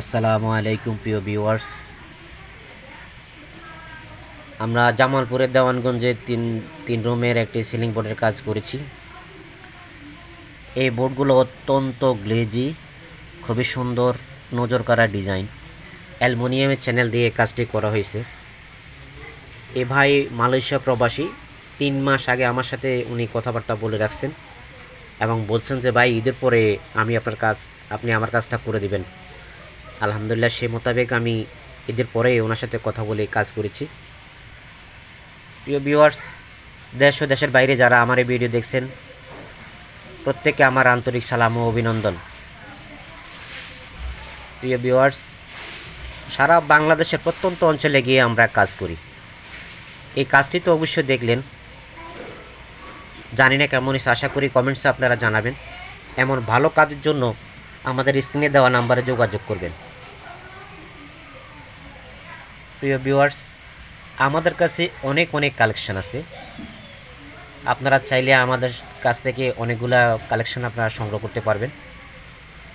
আসসালামু আলাইকুম, প্রিয় ভিউয়ার্স আমরা জামালপুরের দেওয়ানগঞ্জে তিন তিন রুমের একটি সিলিং বোর্ডের কাজ করেছি। এই বোর্ডগুলো অত্যন্ত গ্লেজি, খুবই সুন্দর, নজর করা ডিজাইন অ্যালমোনিয়ামের চ্যানেল দিয়ে কাজটি করা হয়েছে। এ ভাই মালয়েশিয়া প্রবাসী, তিন মাস আগে আমার সাথে উনি কথাবার্তা বলে রাখছেন এবং বলছেন যে, ভাই, ঈদের পরে আমি আপনার কাজ, আপনি আমার কাজটা করে দিবেন। আলহামদুলিল্লাহ, সে মোতাবেক আমি ঈদের পরে ওনার সাথে কথা বলে কাজ করেছি। প্রিয় ভিউয়ার্স দেশ ও দেশের বাইরে যারা আমার এই ভিডিও দেখছেন প্রত্যেককে আমার আন্তরিক সালাম ও অভিনন্দন। প্রিয় ভিউয়ার্স সারা বাংলাদেশের প্রত্যন্ত অঞ্চলে গিয়ে আমরা কাজ করি। এই কাজটি তো অবশ্যই দেখলেন। জানি না কেমন আশা করি কমেন্টসে আপনারা জানাবেন। এমন ভালো কাজের জন্য আমাদের স্ক্রিনে দেওয়া নাম্বারে যোগাযোগ করবেন। প্রিয় ভিউয়ার্স, আমাদের কাছে অনেক অনেক কালেকশান আছে। আপনারা চাইলে আমাদের কাছ থেকে অনেকগুলা কালেকশান আপনারা সংগ্রহ করতে পারবেন।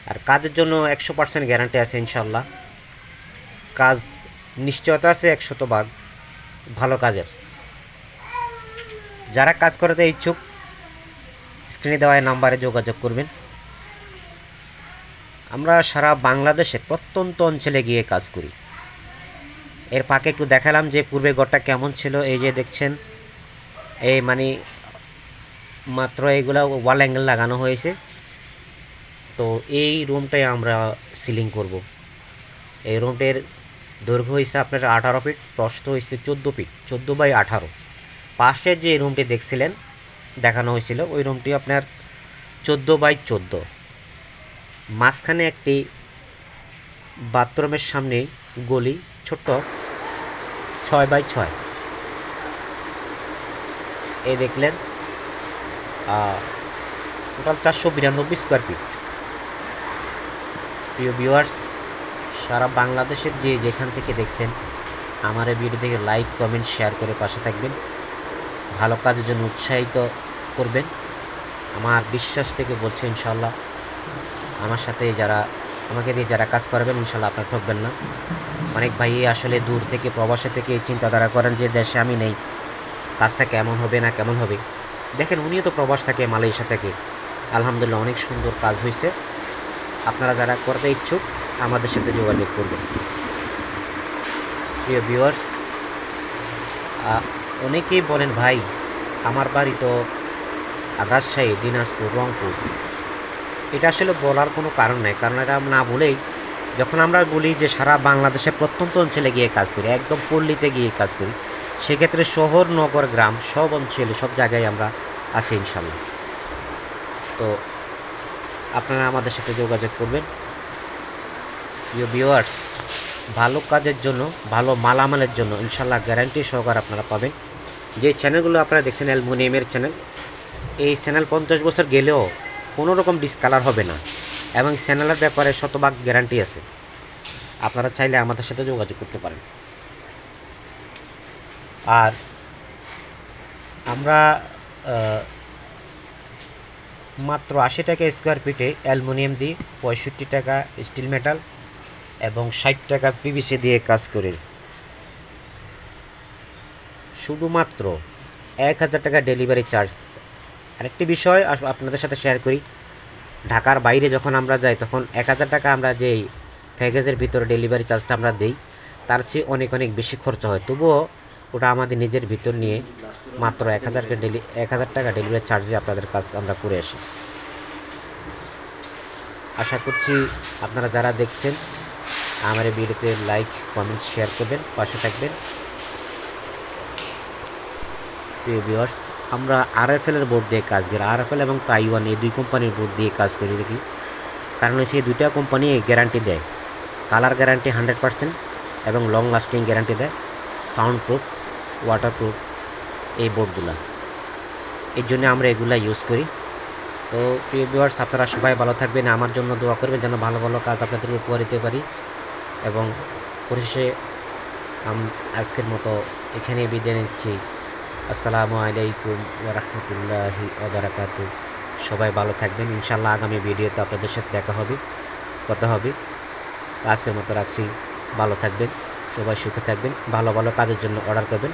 আর কাজের জন্য একশো পার্সেন্ট গ্যারান্টি আছে ইনশাল্লাহ কাজ নিশ্চয়তা আছে একশত ভাগ, ভালো কাজের। যারা কাজ করতে ইচ্ছুক, স্ক্রিনে দেওয়া নাম্বারে যোগাযোগ করবেন। আমরা সারা বাংলাদেশের প্রত্যন্ত অঞ্চলে গিয়ে কাজ করি। এর ফাঁকে একটু দেখালাম যে পূর্বে ঘরটা কেমন ছিল, এই যে দেখছেন, এই মানে মাত্র এগুলা ওয়াল অ্যাঙ্গেল লাগানো হয়েছে। তো এই রুমটাই আমরা সিলিং করব। এই রুমটির দৈর্ঘ্য হয়েছে আপনার আঠারো ফিট, প্রস্থ হয়েছে চোদ্দ ফিট, চোদ্দ বাই আঠারো। পাশে যে রুমটি দেখছিলেন, দেখানো হয়েছিল, ওই রুমটি আপনার চোদ্দ বাই চোদ্দ। মাঝখানে একটি বাথরুমের সামনে গলি, ছোট্ট ছয় বাই ছয়। এই দেখলেন টোটাল চারশো বিরানব্বই স্কোয়ার ফিট প্রিয় ভিউয়ার্স সারা বাংলাদেশের যে যেখান থেকে দেখছেন, আমার এই ভিডিও থেকে লাইক কমেন্ট শেয়ার করে পাশে থাকবেন। ভালো কাজের জন্য উৎসাহিত করবেন। আমার বিশ্বাস থেকে বলছে ইনশাল্লাহ আমার সাথে যারা, আমাকে দিয়ে যারা কাজ করবেন, ইনশাল্লাহ আপনার ঠকবেন না। অনেক ভাই আসলে দূর থেকে, প্রবাসে থেকে এই চিন্তাধারা করেন যে দেশে আমি নেই, কাজটা কেমন হবে না কেমন হবে। দেখেন, উনিও তো প্রবাস থাকে, মালয়েশিয়া থেকে। আলহামদুলিল্লাহ, অনেক সুন্দর কাজ হয়েছে আপনারা যারা করতে ইচ্ছুক, আমাদের সাথে যোগাযোগ করবেন। প্রিয় ভিউয়ার্স অনেকেই বলেন, ভাই, আমার বাড়ি তো রাজশাহী, দিনাজপুর, রংপুর। এটা আসলে বলার কোনো কারণ নেই। কারণ এটা না বলেই যখন আমরা বলি যে সারা বাংলাদেশে প্রত্যন্ত অঞ্চলে গিয়ে কাজ করি, একদম পল্লীতে গিয়ে কাজ করি, সেক্ষেত্রে শহর, নগর, গ্রাম সব অঞ্চলে, সব জায়গায় আমরা আছি ইনশাল্লাহ। তো আপনারা আমাদের সাথে যোগাযোগ করবেন। প্রিয় ভিউয়ার্স ভালো কাজের জন্য, ভালো মালামালের জন্য ইনশাল্লাহ গ্যারান্টি সহকার আপনারা পাবেন। যে চ্যানেলগুলো আপনারা দেখছেন অ্যালমোনিয়ামের চ্যানেল এই চ্যানেল পঞ্চাশ বছর গেলেও কোনো রকম ডিসকালার হবে না। এবং চ্যানেলের ব্যাপারে শতভাগ গ্যারান্টি আছে। আপনারা চাইলে আমাদের সাথে যোগাযোগ করতে পারেন। আর আমরা মাত্র আশি টাকা স্কোয়ার ফিটে অ্যালুমিনিয়াম দিই পঁয়ষট্টি টাকা স্টিল মেটাল এবং ষাট টাকা পিভিসি দিয়ে কাজ করি। শুধুমাত্র এক হাজার টাকা ডেলিভারি চার্জ আরেকটি বিষয় আপনাদের সাথে শেয়ার করি। ঢাকার বাইরে যখন আমরা যাই, তখন এক হাজার টাকা আমরা যেই প্যাকেজের ভিতরে ডেলিভারি চার্জটা আমরা দিই, তার চেয়ে অনেক অনেক বেশি খরচ হয়। তবুও ওটা আমাদের নিজের ভিতর নিয়ে মাত্র এক হাজারকে ডেলি এক হাজার টাকা ডেলিভারি চার্জে আপনাদের কাজ আমরা করে আসি। আশা করছি আপনারা যারা দেখছেন, আমার এই ভিডিওতে লাইক কমেন্ট শেয়ার করবেন, পাশে থাকবেন। প্রিয় ভিউয়ার্স আমরা আরএফএল এর বোর্ড দিয়ে কাজ করি। আরএফএল এবং তাইওয়ান এই দুই কোম্পানির বোর্ড দিয়ে কাজ করি, দেখি। কারণ এই দুইটা কোম্পানি গ্যারান্টি দেয়। কালার গ্যারান্টি হান্ড্রেড পার্সেন্ট এবং লং লাস্টিং গ্যারান্টি দেয়। সাউন্ড প্রুফ ওয়াটার প্রুফ এই বোর্ডগুলো এর জন্য আমরা এগুলা ইউজ করি। তো প্রিয় ভিউয়ার্স আপনারা সবাই ভালো থাকবেন। আমার জন্য দোয়া করবেন যেন ভালো ভালো কাজ আপনাদেরকে উপহার দিতে পারি। এবং পরিশেষে আজকের মতো এখানেই বিদায় নিচ্ছি। আসসালামু আলাইকুম ওরহমতুল্লাহি ওবরাকাতু সবাই ভালো থাকবেন। ইনশাল্লাহ আগামী ভিডিওতে আপনাদের সাথে দেখা হবে, কথা হবে। আজকের মতো রাখছি। ভালো থাকবেন, সবাই সুখে থাকবেন, ভালো ভালো কাজের জন্য অর্ডার করবেন।